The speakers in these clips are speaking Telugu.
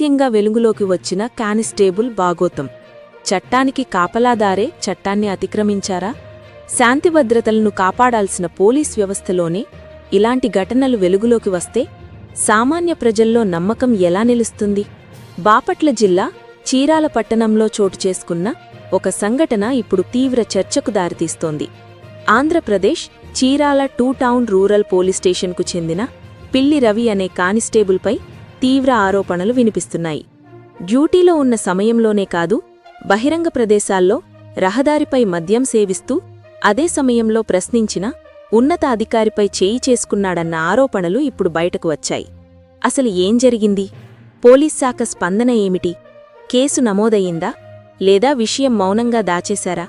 రహస్యంగా వెలుగులోకి వచ్చిన కానిస్టేబుల్ బాగోతం చట్టానికి కాపలాదారే చట్టాన్ని అతిక్రమించారా? శాంతి భద్రతలను కాపాడాల్సిన పోలీస్ వ్యవస్థలోనే ఇలాంటి ఘటనలు వెలుగులోకి వస్తే సామాన్య ప్రజల్లో నమ్మకం ఎలా నిలుస్తుంది? బాపట్ల జిల్లా చీరాల పట్టణంలో చోటు చేసుకున్న ఒక సంఘటన ఇప్పుడు తీవ్ర చర్చకు దారితీస్తోంది. Andhra Pradesh Chirala two town rural police స్టేషన్కు చెందిన పిల్లి రవి అనే కానిస్టేబుల్పై తీవ్ర ఆరోపణలు వినిపిస్తున్నాయి. డ్యూటీలో ఉన్న సమయంలోనే కాదు బహిరంగ ప్రదేశాల్లో రహదారిపై మద్యం సేవిస్తూ అదే సమయంలో ప్రశ్నించిన ఉన్నత అధికారిపై చేయి చేసుకున్నాడన్న ఆరోపణలు ఇప్పుడు బయటకు వచ్చాయి. అసలు ఏం జరిగింది? పోలీస్ శాఖ స్పందన ఏమిటి? కేసు నమోదయ్యిందా? లేదా విషయం మౌనంగా దాచేశారా?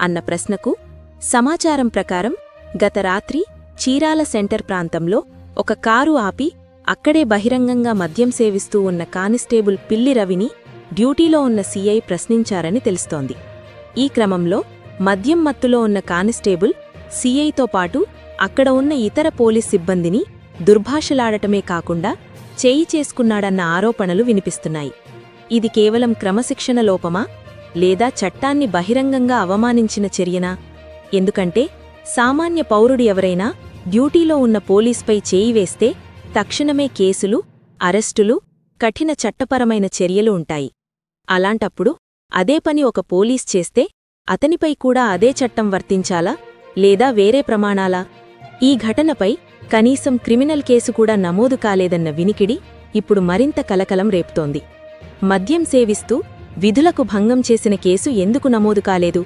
అన్న ప్రశ్నకు సమాచారం ప్రకారం గత రాత్రి చీరాల సెంటర్ ప్రాంతంలో ఒక కారు ఆపి అక్కడే బహిరంగంగా మద్యం సేవిస్తూ ఉన్న కానిస్టేబుల్ పిల్లి రవిని డ్యూటీలో ఉన్న సీఐ ప్రశ్నించారని తెలుస్తోంది. ఈ క్రమంలో మద్యం మత్తులో ఉన్న కానిస్టేబుల్ సీఐతో పాటు అక్కడ ఉన్న ఇతర పోలీస్ సిబ్బందిని దుర్భాషలాడటమే కాకుండా చేయి చేసుకున్నాడన్న ఆరోపణలు వినిపిస్తున్నాయి. ఇది కేవలం క్రమశిక్షణ లోపమా? లేదా చట్టాన్ని బహిరంగంగా అవమానించిన చర్యనా? ఎందుకంటే సామాన్య పౌరుడు ఎవరైనా డ్యూటీలో ఉన్న పోలీస్పై చేయి వేస్తే తక్షణమే కేసులు అరెస్టులు కఠిన చట్టపరమైన చర్యలు ఉంటాయి. అలాంటప్పుడు అదే పని ఒక పోలీస్ చేస్తే అతనిపై కూడా అదే చట్టం వర్తించాలా? లేదా వేరే ప్రమాణాలా? ఈ ఘటనపై కనీసం క్రిమినల్ కేసు కూడా నమోదు కాలేదన్న వినికిడి ఇప్పుడు మరింత కలకలం రేపుతోంది. మద్యం సేవిస్తూ విధులకు భంగం చేసిన కేసు ఎందుకు నమోదు కాలేదు?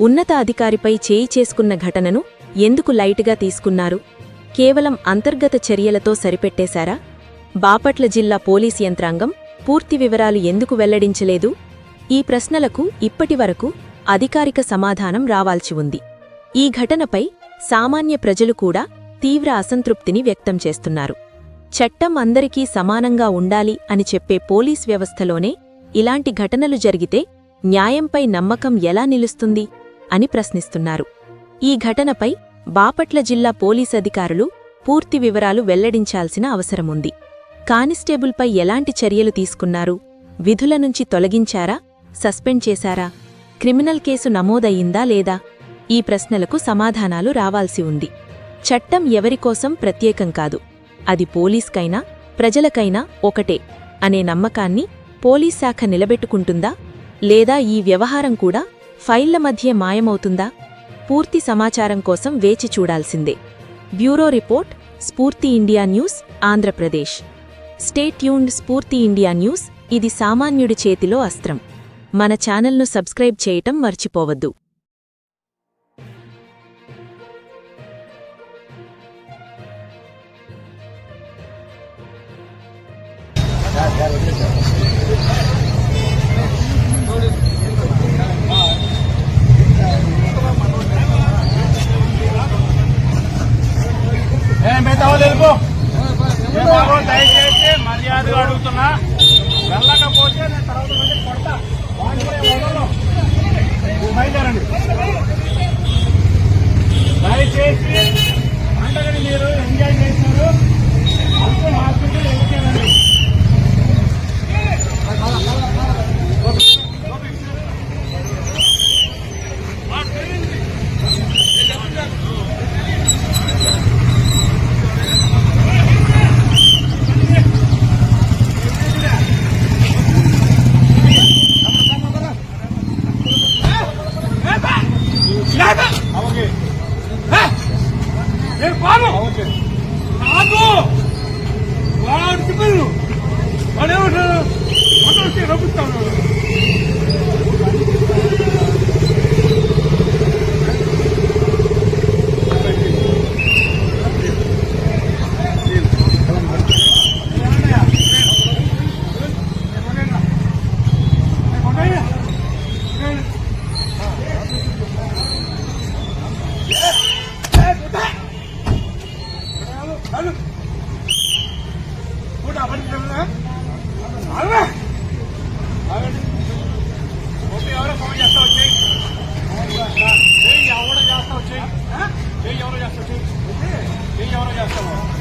ఉన్నత అధికారిపై చేయి చేసుకున్న ఘటనను ఎందుకు లైటుగా తీసుకున్నారు? కేవలం అంతర్గత చర్యలతో సరిపెట్టేశారా? బాపట్ల జిల్లా పోలీస్ యంత్రాంగం పూర్తి వివరాలు ఎందుకు వెల్లడించలేదు? ఈ ప్రశ్నలకు ఇప్పటివరకు అధికారిక సమాధానం రావాల్సి ఉంది. ఈ ఘటనపై సామాన్య ప్రజలు కూడా తీవ్ర అసంతృప్తిని వ్యక్తం చేస్తున్నారు. చట్టం అందరికీ సమానంగా ఉండాలి అని చెప్పే పోలీస్ వ్యవస్థలోనే ఇలాంటి ఘటనలు జరిగితే న్యాయంపై నమ్మకం ఎలా నిలుస్తుంది అని ప్రశ్నిస్తున్నారు. ఈ ఘటనపై బాపట్ల జిల్లా పోలీస్ అధికారులు పూర్తి వివరాలు వెల్లడించాల్సిన అవసరముంది. కానిస్టేబుల్పై ఎలాంటి చర్యలు తీసుకున్నారు? విధుల నుంచి తొలగించారా? సస్పెండ్ చేశారా? క్రిమినల్ కేసు నమోదయ్యిందా లేదా? ఈ ప్రశ్నలకు సమాధానాలు రావాల్సి ఉంది. చట్టం ఎవరికోసం ప్రత్యేకం కాదు. అది పోలీస్కైనా ప్రజలకైనా ఒకటే అనే నమ్మకాన్ని పోలీస్ శాఖ నిలబెట్టుకుంటుందా? లేదా ఈ వ్యవహారం కూడా ఫైళ్ళ మధ్య మాయమవుతుందా? పూర్తి సమాచారం కోసం వేచి చూడాల్సిందే. Bureau report Spoorthi India news Andhra Pradesh. Stay tuned Spoorthi India news ఇది సామాన్యుడి చేతిలో అస్త్రం. మన ఛానల్ను సబ్స్క్రైబ్ చేయటం మర్చిపోవద్దు. ఏం దయచేసి మర్యాదగా అడుగుతున్నా. వెళ్ళకపోతే నేను తర్వాత మళ్ళీ కొడతా. బయలుదేరండి. దయచేసి పండగని మీరు ఎంజాయ్ చేసినారు అంతే హాస్పిటల్ వెళ్ళిపోయారండి Alma! ఎవరో చేస్తా వచ్చేయి ఎవరో చేస్తావు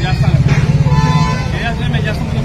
మేము చేస్తాం చేయాల్సిన మేము చేస్తాం కొంచెం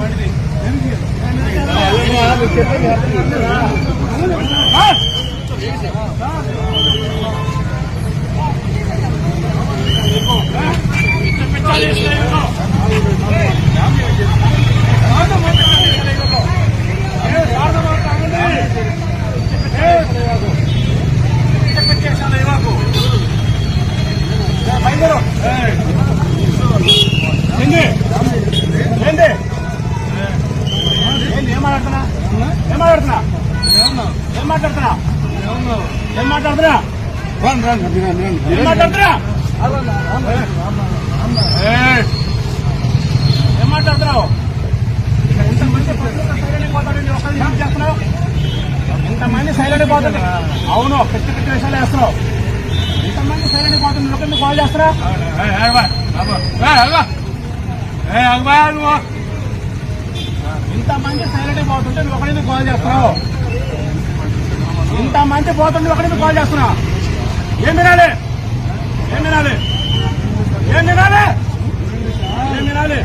ఏం మాట్లాడుతున్నా? ఏయ్! ఏం మాట్లాడుతున్నావు? ఇంతమంది సైలెంట్ పోతుంది అవును పెద్ద పెద్ద విషయాలు వేస్తున్నావు. ఇంతమంది సైలెంట్ పోతుంది ఒకరిని కాల్ చేస్తారా ఇంతమంది సైలెంట్ పోతుంటే నువ్వు ఒకరిని కాల్ చేస్తున్నావు. ఇంతమంది పోతుంటే ఒకరిని కాల్ చేస్తున్నావు. ఏం తినాలి ఏం తినాలి ఏం తినాలి ఏం తినాలి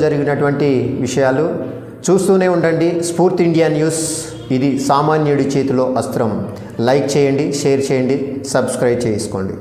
జరిగినటువంటి విషయాలు చూస్తూనే ఉండండి. స్ఫూర్తి ఇండియా న్యూస్. ఇది సామాన్యుడి చేతిలో అస్త్రం. లైక్ చేయండి షేర్ చేయండి సబ్స్క్రైబ్ చేసుకోండి.